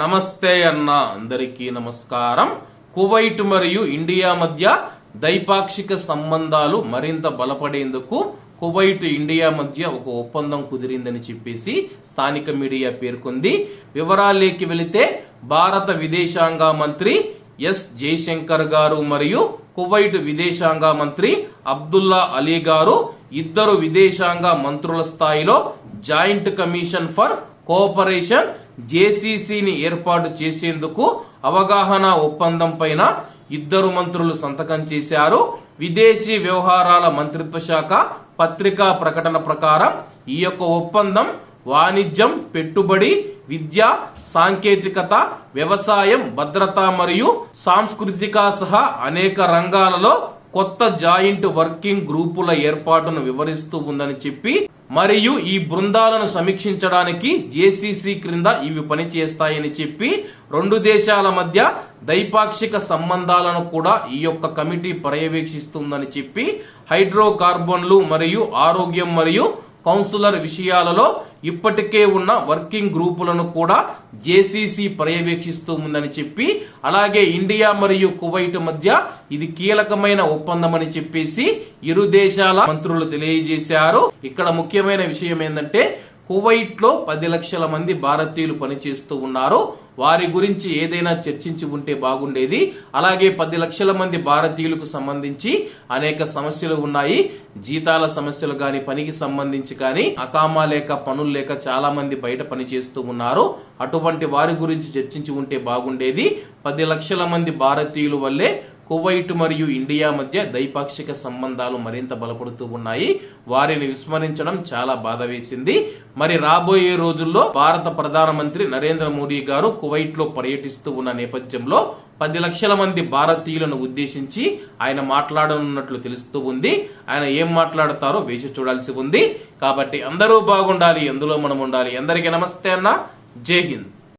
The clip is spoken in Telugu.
నమస్తే అన్న అందరికీ నమస్కారం. కువైట్ మరియు ఇండియా మధ్య ద్వైపాక్షిక సంబంధాలు మరింత బలపడేందుకు కువైట్ ఇండియా మధ్య ఒక ఒప్పందం కుదిరిందని చెప్పేసి స్థానిక మీడియా పేర్కొంది. వివరాలేకి వెళితే భారత విదేశాంగ మంత్రి ఎస్. జయశంకర్ గారు మరియు కువైట్ విదేశాంగ మంత్రి అబ్దుల్లా అలీ గారు ఇద్దరు విదేశాంగ మంత్రుల స్థాయిలో జాయింట్ కమిషన్ ఫర్ కోఆపరేషన్ జేసీసీని ఏర్పాటు చేసేందుకు అవగాహన ఒప్పందం పైన ఇద్దరు మంత్రులు సంతకం చేశారు. విదేశీ వ్యవహారాల మంత్రిత్వ శాఖ పత్రికా ప్రకటన ప్రకారం ఈ యొక్క ఒప్పందం వాణిజ్యం పెట్టుబడి విద్య సాంకేతికత వ్యవసాయం భద్రత మరియు సాంస్కృతిక సహా అనేక రంగాలలో కొత్త జాయింట్ వర్కింగ్ గ్రూపుల ఏర్పాటును వివరిస్తూ ఉందని చెప్పి మరియు ఈ బృందాలను సమీక్షించడానికి జేసీసీ క్రింద ఇవి పనిచేస్తాయని చెప్పి రెండు దేశాల మధ్య ద్వైపాక్షిక సంబంధాలను కూడా ఈ యొక్క కమిటీ పర్యవేక్షిస్తుందని చెప్పి హైడ్రోకార్బన్లు మరియు ఆరోగ్యం మరియు కౌన్సిలర్ విషయాలలో ఇప్పటికే ఉన్న వర్కింగ్ గ్రూపులను కూడా జేసీసీ పర్యవేక్షిస్తూ ఉందని చెప్పి అలాగే ఇండియా మరియు కువైట్ మధ్య ఇది కీలకమైన ఒప్పందం అని చెప్పేసి ఇరు దేశాల మంత్రులు తెలియజేశారు. ఇక్కడ ముఖ్యమైన విషయం ఏంటంటే కువైట్లో పది లక్షల మంది భారతీయులు పనిచేస్తూ ఉన్నారు. వారి గురించి ఏదైనా చర్చించి ఉంటే బాగుండేది. అలాగే పది లక్షల మంది భారతీయులకు సంబంధించి అనేక సమస్యలు ఉన్నాయి. జీతాల సమస్యలు కానీ పనికి సంబంధించి కానీ అకామా లేక పనులు లేక చాలా మంది బయట పని చేస్తూ ఉన్నారు. అటువంటి వారి గురించి చర్చించి ఉంటే బాగుండేది. పది లక్షల మంది భారతీయుల వల్లే కువైట్ మరియు ఇండియా మధ్య ద్వైపాక్షిక సంబంధాలు మరింత బలపడుతూ ఉన్నాయి. వారిని విస్మరించడం చాలా బాధ వేసింది. మరి రాబోయే రోజుల్లో భారత ప్రధానమంత్రి నరేంద్ర మోడీ గారు కువైట్లో పర్యటిస్తూ ఉన్న నేపథ్యంలో పది లక్షల మంది భారతీయులను ఉద్దేశించి ఆయన మాట్లాడనున్నట్లు తెలుస్తూ ఉంది. ఆయన ఏం మాట్లాడతారో వేచి చూడాల్సి ఉంది. కాబట్టి అందరూ బాగుండాలి ఎందులో మనం ఉండాలి. అందరికీ నమస్తే అన్న. జై హింద్.